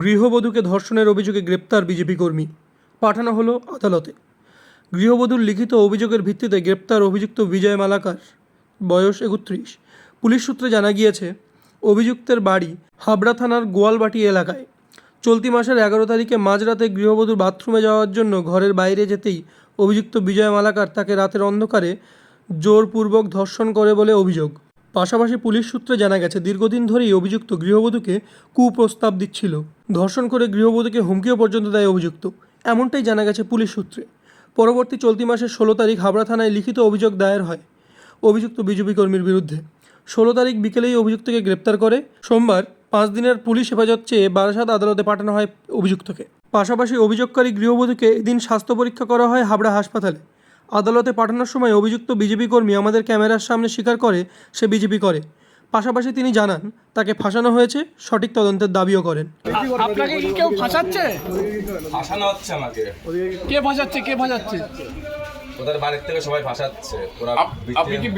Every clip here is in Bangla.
গৃহবধূকে ধর্ষণের অভিযোগে গ্রেপ্তার বিজেপি কর্মী। পাঠানো হলো আদালতে। গৃহবধূর লিখিত অভিযোগের ভিত্তিতে গ্রেপ্তার অভিযুক্ত বিজয় মালাকার বয়স একত্রিশ। পুলিশ সূত্রে জানা গিয়েছে, অভিযুক্তের বাড়ি হাবড়া থানার গোয়ালবাটি এলাকায়। চলতি মাসের এগারো তারিখে মাঝরাতে গৃহবধূর বাথরুমে যাওয়ার জন্য ঘরের বাইরে যেতেই অভিযুক্ত বিজয় মালাকার তাকে রাতের অন্ধকারে জোরপূর্বক ধর্ষণ করে বলে অভিযোগ। পাশাপাশি পুলিশ সূত্রে জানা গেছে, দীর্ঘদিন ধরেই অভিযুক্ত গৃহবধূকে কুপ্রস্তাব দিচ্ছিল। ধর্ষণ করে গৃহবধূকে হুমকিও পর্যন্ত দেয় অভিযুক্ত। এমনটাই জানা গেছে পুলিশ সূত্রে। পরবর্তী চলতি মাসের ষোলো তারিখ হাবড়া থানায় লিখিত অভিযোগ দায়ের হয় অভিযুক্ত বিজেপি কর্মীর বিরুদ্ধে। ষোলো তারিখ বিকেলেই অভিযুক্তকে গ্রেপ্তার করে। সোমবার পাঁচ দিনের পুলিশ হেফাজত চেয়ে বারাসাত আদালতে পাঠানো হয় অভিযুক্তকে। পাশাপাশি অভিযোগকারী গৃহবধূকে এদিন স্বাস্থ্য পরীক্ষা করা হয় হাবড়া হাসপাতালে। আদালতে পাঠানোর সময় অভিযুক্ত বিজেপি কর্মী আমাদের ক্যামেরার সামনে স্বীকার করে সে বিজেপি করে। পাশাপাশি তিনি জানান তাকে ফাঁসানো হয়েছে সঠিক তদন্তের দাবিও করেন। আপনাকে কি কেউ ফাঁসাচ্ছে? ফাঁসানো হচ্ছে আমাকে। কে ফাঁসাচ্ছে? কে ফাঁসাচ্ছে? ওদের বাড়ির থেকে সবাই ফাঁসাচ্ছে। ওরা আপনি কি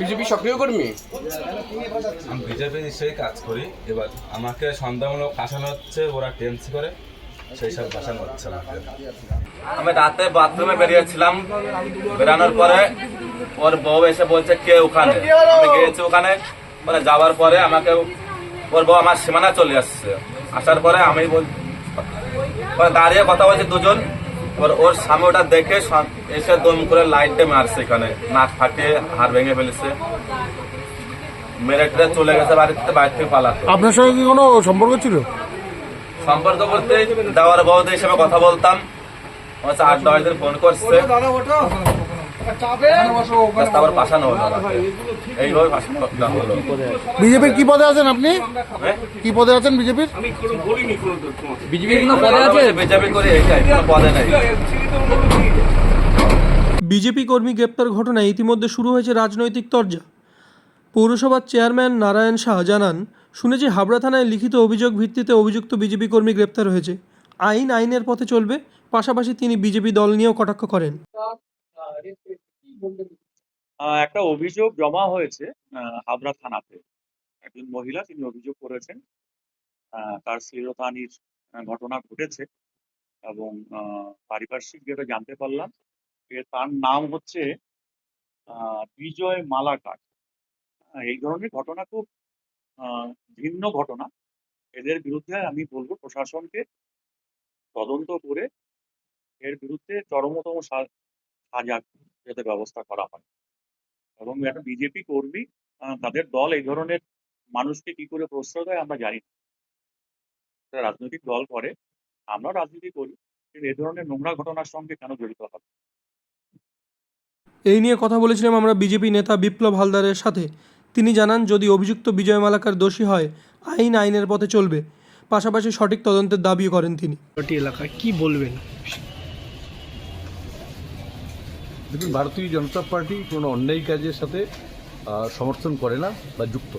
বিজেপি সক্রিয় কর্মী? আমি বিজেপি নিশ্চয়ই কাজ করি। এবার আমাকে সন্দেহমূলক ফাঁসানো হচ্ছে ওরা টেন্সি করে। সেই সব আমি রাতে বাথরুমে বেরিয়েছিলাম বেরানোর পরে ওর বউ এসে বলছে কে ওখানে? আমি গিয়েছি ওখানে। মানে যাওয়ার পরে আমাকে ওর বউ আমার সীমানা চলে আসছে। আসার পরে আমি দাঁড়িয়ে কথা বলছি দুজন। ওর ওর স্বামী ওটা দেখে এসে দম করে লাইট মারছে এখানে। নাক ফাটিয়ে হাড় ভেঙে ফেলেছে। মেরে টেরে চলে গেছে বাড়িতে বাড়ি থেকে পালাতে। আপনার সঙ্গে কি কোনো সম্পর্ক ছিল? সম্পর্ক বলতে দেওয়ার বউদের হিসেবে কথা বলতাম। হচ্ছে আট দশ দিন ফোন করছে। তারপর পাঠানো হলো এইভাবে হলো বিজেপির কি পদে আছেন আপনি? হ্যাঁ? কি পদে আছেন বিজেপির? বিজেপি কোনো পদে আছে? বিজেপি করে এইটাই কোনো পদে নাই। বিজেপি কর্মী গ্রেপ্তার ঘটনায় ইতিমধ্যে শুরু হয়েছে রাজনৈতিক তরজা। পৌরসভার চেয়ারম্যান নারায়ণ শাহ জানান শুনেছি হাবড়া থানায় লিখিত অভিযোগ ভিত্তিতে অভিযুক্ত বিজেপি কর্মী গ্রেপ্তার হয়েছে। আইন আইনের পথে চলবে পাশাপাশি তিনি বিজেপি দল নিয়েও কটাক্ষ করেন। একটা অভিযোগ জমা হয়েছে হাবড়া থানাতে। একজন মহিলা তিনি অভিযোগ করেছেন তার শ্লীলতাহানির আহ, ঘটনা ঘটেছে এবং পারিপার্শ্বিক যেটা জানতে পারলাম যে তার নাম হচ্ছে বিজয় মালাকার। এই ধরনের ঘটনা খুব ভিন্ন ঘটনা। এদের বিরুদ্ধে আমি বলব প্রশাসনকে তদন্ত করে এর বিরুদ্ধে চরমতম সাজা যাতে ব্যবস্থা করা হয়। এবং একটা বিজেপি কর্মী তাদের দল এই ধরনের মানুষকে কি করে প্রশ্রয় দেয় আমরা জানি না। রাজনৈতিক দল করে আমরা রাজনীতি করি কিন্তু এ ধরনের নোংরা ঘটনার সঙ্গে কেন জড়িত হবে? এই নিয়ে কথা বলেছিলাম আমরা বিজেপি নেতা বিপ্লব হালদারের সাথে। তিনি জানান যদি অভিযুক্ত বিজয় মালাকার দোষী হয় আইন আইনের পথে চলবে। পাশাপাশি সঠিক তদন্তের দাবি করেন তিনি। ওটি এলাকায় কি বলবেন? দেখুন ভারতীয় জনতা পার্টি কোনো অন্যায় কাজের সাথে সমর্থন করে না বা যুক্ত।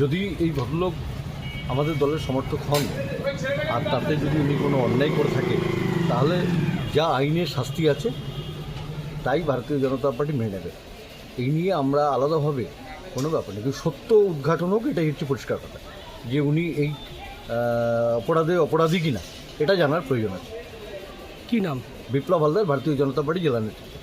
যদি এই ভদ্রলোক আমাদের দলের সমর্থক হন আর তাতে যদি উনি কোনো অন্যায় করে থাকে তাহলে যা আইনের শাস্তি আছে তাই ভারতীয় জনতা পার্টি মেনে নেবে। এই নিয়ে আমরা আলাদাভাবে কোনো ব্যাপার নেই। কিন্তু সত্য উদ্ঘাটন হোক এটাই হচ্ছে পরিষ্কার কথা। যে উনি এই অপরাধে অপরাধী কিনা এটা জানার প্রয়োজন আছে। কী নাম? বিপ্লব হালদার ভারতীয় জনতা পার্টি জেলা নেতা